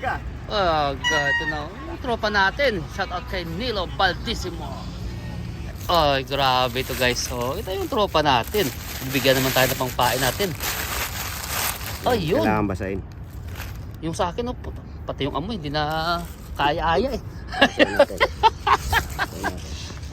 aga. Oh, God, ito na. Yung tropa natin. Shout out kay Nilo Baldissimo. Ay, grabe ito guys. So, ito yung tropa natin. Bibigyan naman tayo ng pangpain natin. Ayun. Kailangan basahin. Yung sa akin, oh, pati yung amoy, hindi na kaya-aya eh.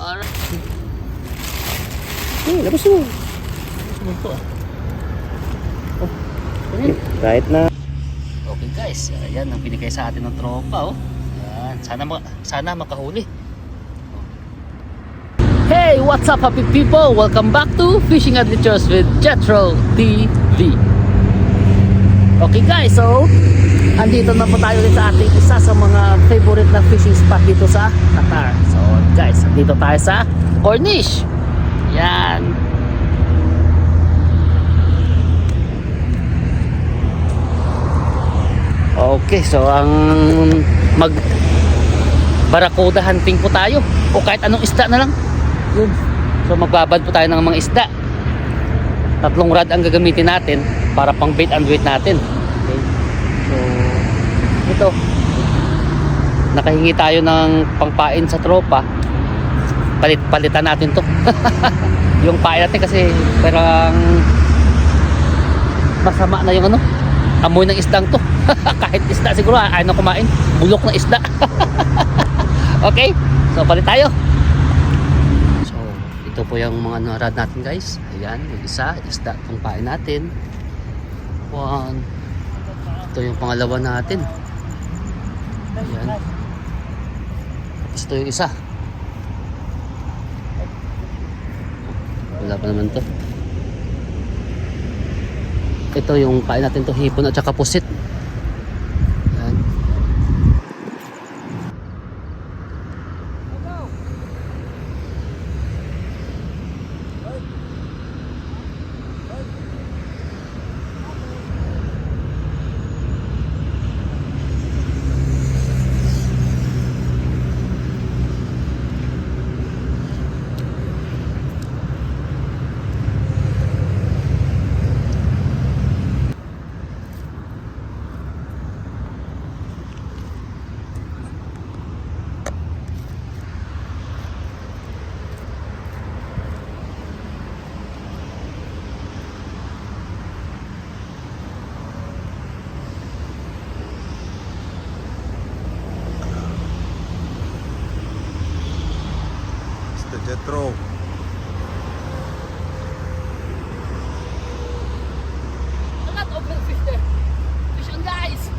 Alright. Hmm, labas mo. Ano to ah? Oh. Right na. Guys, ayan ang binigay sa atin ng tropa oh. Ayan, sana ma- sana makahuli. Hey, what's up happy people? Welcome back to Fishing Adventures with Jetro TV. Okay guys, so andito na po tayo ulit sa ating isa sa mga favorite na fishing spot dito sa Qatar. So guys, dito tayo sa Corniche. Yan. Okay, so ang mag barakuda hunting po tayo o kahit anong isda na lang. Yun. So magbabad po tayo ng mga isda. Tatlong rod ang gagamitin natin para pang bait and weight natin. Okay. So ito. Nakahingi tayo ng pangpain sa tropa. Palit-palitan natin to. yung pain natin kasi parang masama na yung ano amoy ng isdang to kahit isda siguro ayaw na kumain? Bulok ng isda. Okay so palit tayo. So ito po yung mga narad natin guys. Ayan yung isa isda itong pain natin. One. Ito yung pangalawa natin. Ayan. Tapos ito yung isa. Wala pa naman to. Ito yung kain natin to hipon at saka pusit Yan. Mr. Jetro. a lot of milkfish there. Fish on guys.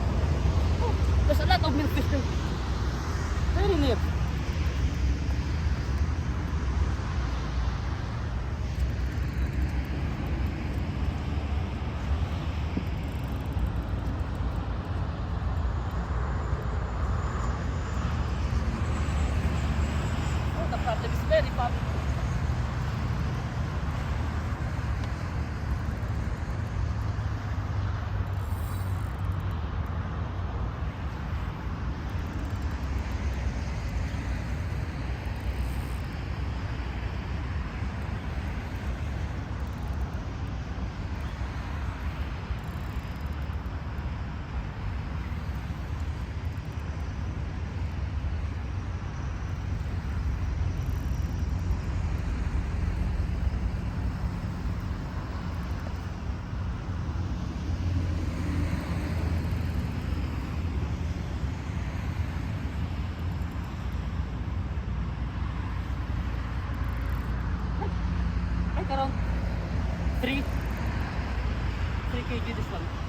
Oh, there's a lot of milkfish there. Very near. Oh, the problem is very problem. Like around 3 3 kg this one.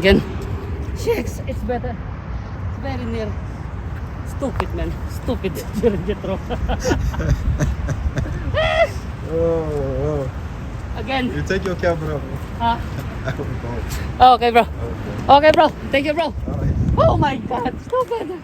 Again. Chicks, it's better. It's very near. Stupid man. Stupid. Jetro. Oh, oh. Again. You take your camera. Ah. I will go. okay bro. Okay. Okay bro. Thank you bro. Alright. Oh my god. Stupid.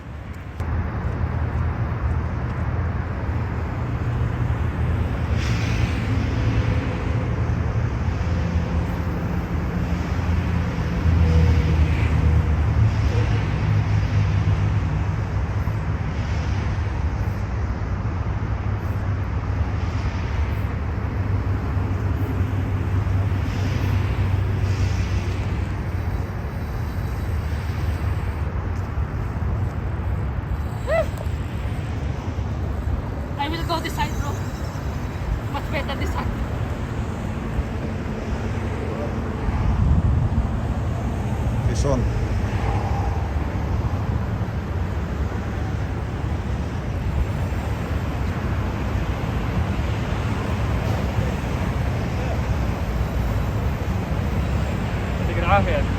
ahead.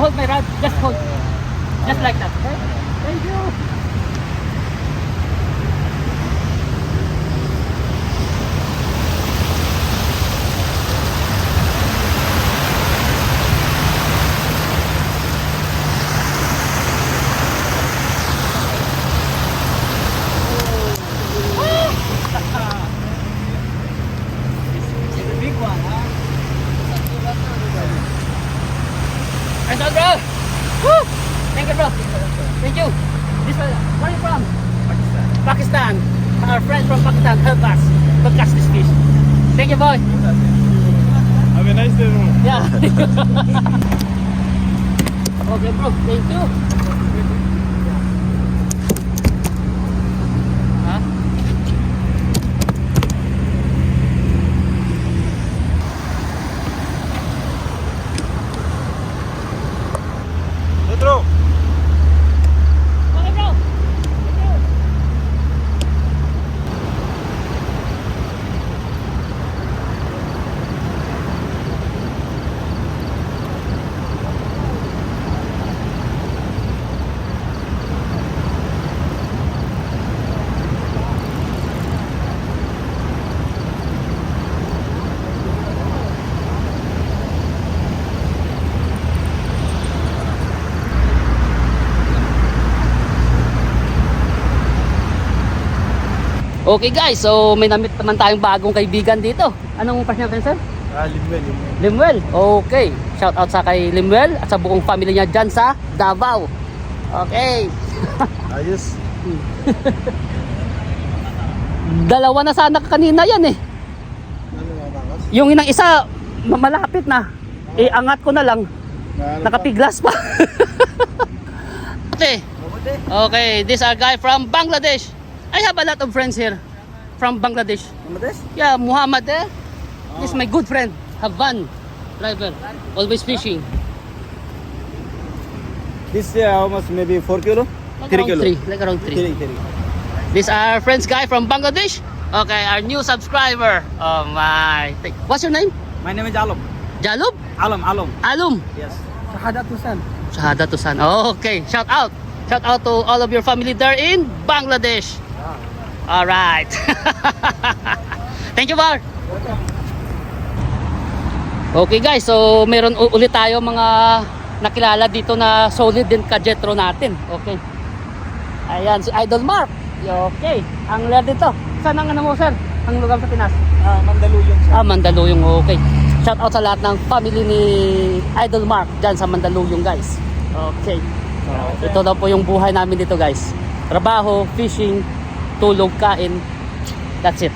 Can you hold my rod? Just hold. Just like that. Okay? Thank you. The big one, huh? Nice one, bro. Woo! Thank you, bro. Thank you. This one, where are you from? Pakistan. Our friends from Pakistan help us to catch this fish. Thank you, boy. Have a nice day, bro. Yeah. okay, bro. Thank you. Huh? Okay guys, so may namit naman tayong bagong kaibigan dito. Anong first name, sir? Ah, Limwell, Limwell. Limwell. Okay. Shout out sa kay Limwell at sa buong family niya dyan sa Davao. Okay. Ayos. Dalawa na sana kanina yan eh. Ano? Yung inang isa, ma- malapit na. Eh, angat ko na lang. Nakapiglas pa. okay. Okay, these are guy from Bangladesh. I have a lot of friends here from Bangladesh. Bangladesh? Yeah, Muhammad eh. He's my good friend. Have van driver. Always fishing. This uh, much? Maybe 4 kilo? Like 3 around kilo. three. Like around three. 3, 3. These are friends guy from Bangladesh. Okay, our new subscriber. Oh my. What's your name? My name is Alam. Jalub? Alam, Alam. Alum? Yes. Shahada Tusan. Shahada to San. Okay, shout out. Shout out to all of your family there in Bangladesh. All right. Thank you, Bar. Okay guys, so meron ulit tayo mga nakilala dito na solid din kajetro natin. Okay. Ayan, si Idol Mark. Okay. Ang lahat dito. Saan ang ano mo, sir? Ang lugar sa Pinas? Ah, Mandaluyong siya. Ah, Mandaluyong, okay. Shout out sa lahat ng family ni Idol Mark dyan sa Mandaluyong, guys. Okay. So, ito daw po yung buhay namin dito, guys. Trabaho, fishing, tulog, kain. That's it.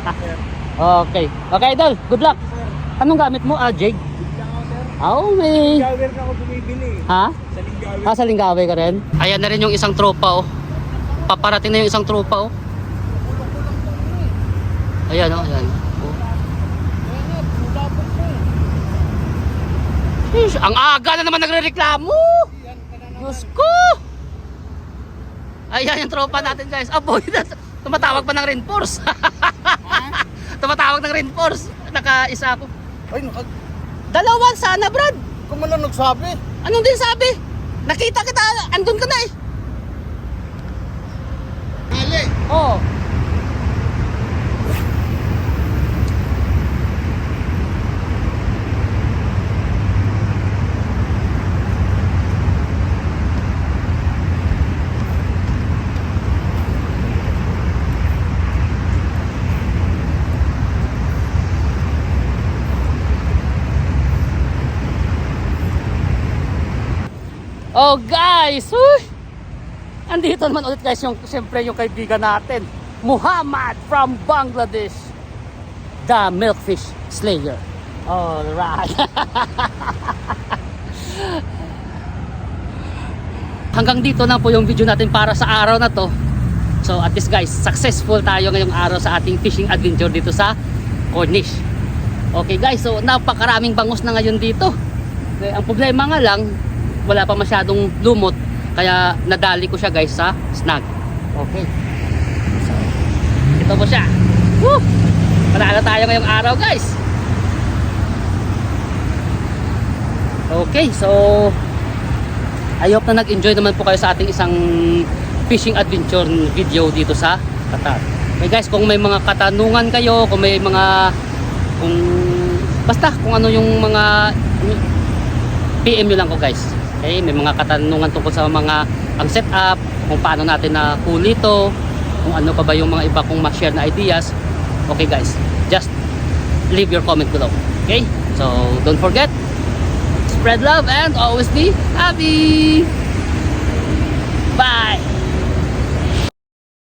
okay. Okay, Idol. Good luck. Anong gamit mo? Ah, jig? Oh, may... Gawer na ako bumibili. Ha? Sa Lingawer. Ah, sa Lingawe ka rin? Ayan na rin yung isang tropa, oh. Paparating na yung isang tropa, oh. Ayan, oh, ayan. Oh. Ang aga na naman nagre-reklamo! Diyos ko! Ayan yung tropa natin, guys. Ah, boy, tumatawag pa ng reinforce. tumatawag ng reinforce. Naka-isa ako. Ay, naka... Dalawan sana, Brad. Kung lang nagsabi. Anong din sabi? Nakita kita, andun ka na eh. Ali. Oo. Oh guys! Uy! Andito naman ulit guys yung siyempre yung kaibigan natin. Muhammad from Bangladesh. The Milkfish Slayer. Alright. Hanggang dito na po yung video natin para sa araw na to. So at least guys, successful tayo ngayong araw sa ating fishing adventure dito sa Cornish. Okay guys, so napakaraming bangus na ngayon dito. Okay, ang problema nga lang, wala pa masyadong lumot kaya nadali ko siya guys sa snag. Okay. So ito po siya. Woo! panalo tayo ngayong araw guys. Okay so I hope na nag-enjoy naman po kayo sa ating isang fishing adventure video dito sa Qatar. Okay guys kung may mga katanungan kayo kung may mga kung basta kung ano yung mga PM nyo lang ko guys Okay, may mga katanungan tungkol sa mga ang setup, kung paano natin na huli ito, kung ano pa ba yung mga iba kong ma-share na ideas. Okay guys, just leave your comment below. Okay? So, don't forget, spread love and always be happy!